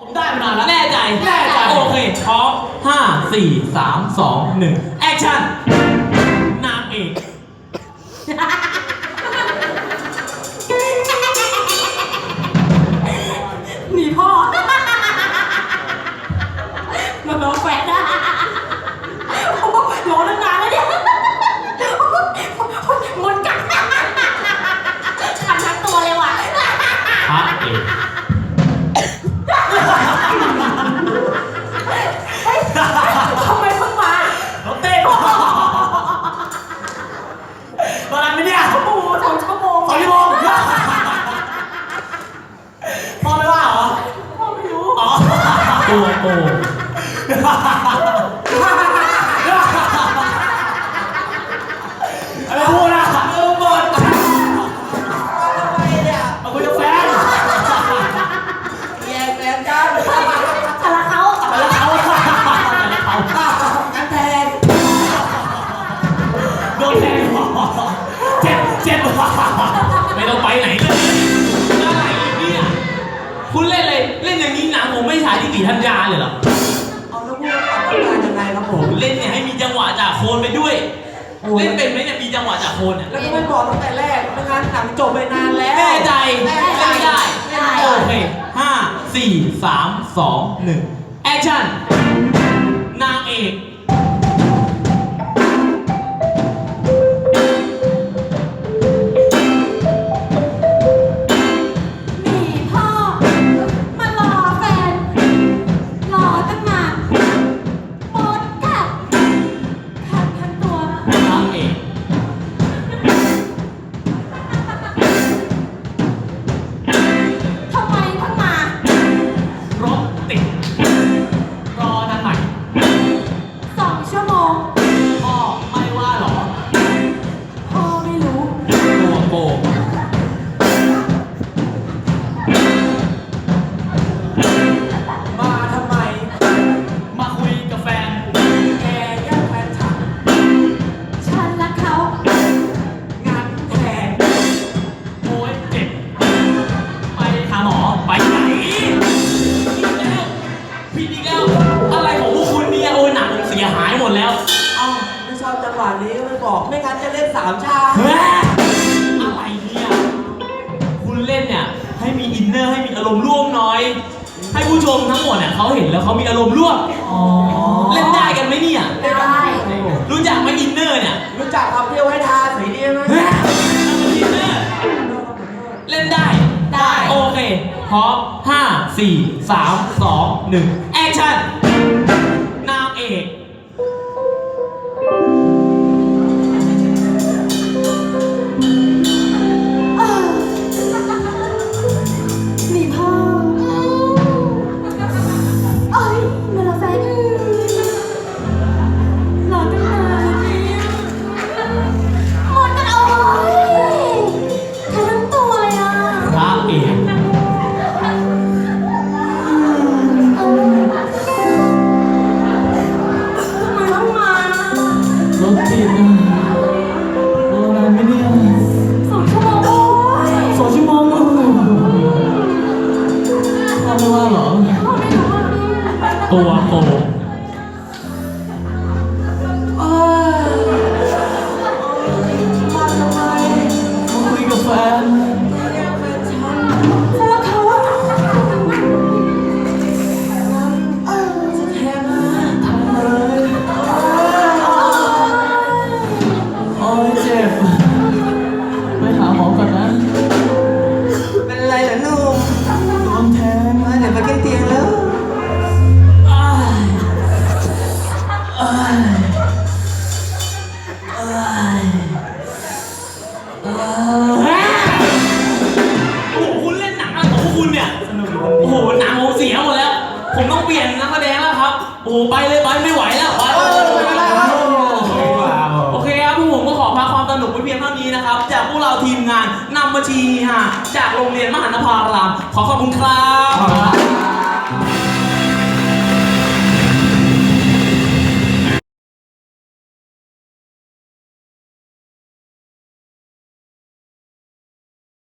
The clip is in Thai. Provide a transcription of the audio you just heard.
ผมได้มานานแล้วแน่ใจแน่ใจ โอเคพร้อมห้าสี่สามสองหนึ่งแอคชั่นนางเอก ตัวโกง ที่สี่ธัญญาเลยเหรอ เอาแล้วพูดว่าทำงานยังไงครับผผมมเล่นเนี่ยให้มีจังหวะจากโคนไปด้วยเล่นเป็นไหมเนี่ยมีจังหวะจากโคนเนี่ยแล้วก็ไม่บอกตั้งแต่แรกไม่งั้นหนังจบไปนานแล้วแน่ใจแน่เล่นใจได้ได้โอเคห้าสี่สามสองหนึ่งแอคชั่นน เอ้าไม่ชอบจังหวะนี้ก็ไม่บอกไม่งั้นจะเล่นสามชาติเฮ้ยอะไรเนี่ย คุณเล่นเนี่ย ให้มีอินเนอร์ให้มีอารมณ์ร่วมหน่อย ให้ผู้ชมทั้งหมดเนี่ยเขาเห็นแล้วเขามีอารมณ์ร่วมอ๋อเล่นได้กันไหมเนี่ยได้ รู้จักไหมอินเนอร์เนี่ยรู้จักคำเที่ยวให้ทาสีดีไหมเฮ้ยอินเนอร์เล่นได้ได้โอเคพร้อมห้าสี่สามสองหนึ่งแอคชั่นน ตัวโก โอ้โหคุณเล่นหนังอะไรของพวกคุณเนี่ย โอ้โห หนังผมเสียหมดแล้ว ผมต้องเปลี่ยนนักแสดงแล้วครับ โอ้โห ไปเลยไปไม่ไหวแล้วไปเออไม่เป็นไรครับ โอเคครับพวกผมก็ขอพักความสนุกไว้เพียงเท่านี้นะครับ จากพวกเราทีมงานนำบัญชีฮะจากโรงเรียนมหานภารามขอขอบคุณครับ